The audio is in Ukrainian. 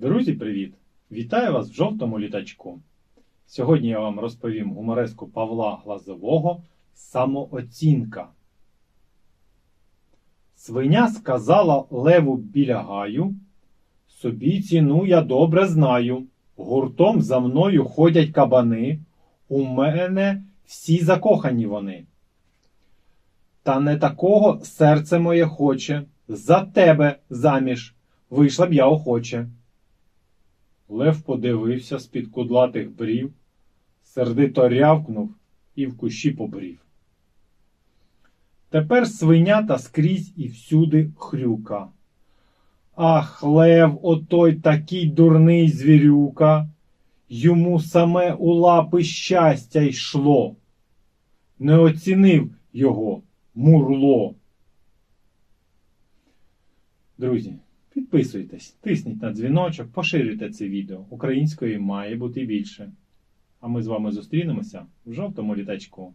Друзі, привіт! Вітаю вас в жовтому літачку. Сьогодні я вам розповім гумореску Павла Глазового Самооцінка. Свиня сказала леву біля гаю. Собі ціну я добре знаю. Гуртом за мною ходять кабани. У мене всі закохані вони. Та не такого серце моє хоче. За тебе заміж вийшла б я охоче. Лев подивився з-під кудлатих брів, сердито рявкнув і в кущі побрів. Тепер свинята скрізь і всюди хрюка. Ах, лев, отой такий дурний звірюка, йому саме у лапи щастя йшло. Не оцінив його мурло. Друзі, підписуйтесь, тисніть на дзвіночок, поширюйте це відео. Української має бути більше. А ми з вами зустрінемося в жовтому літачку.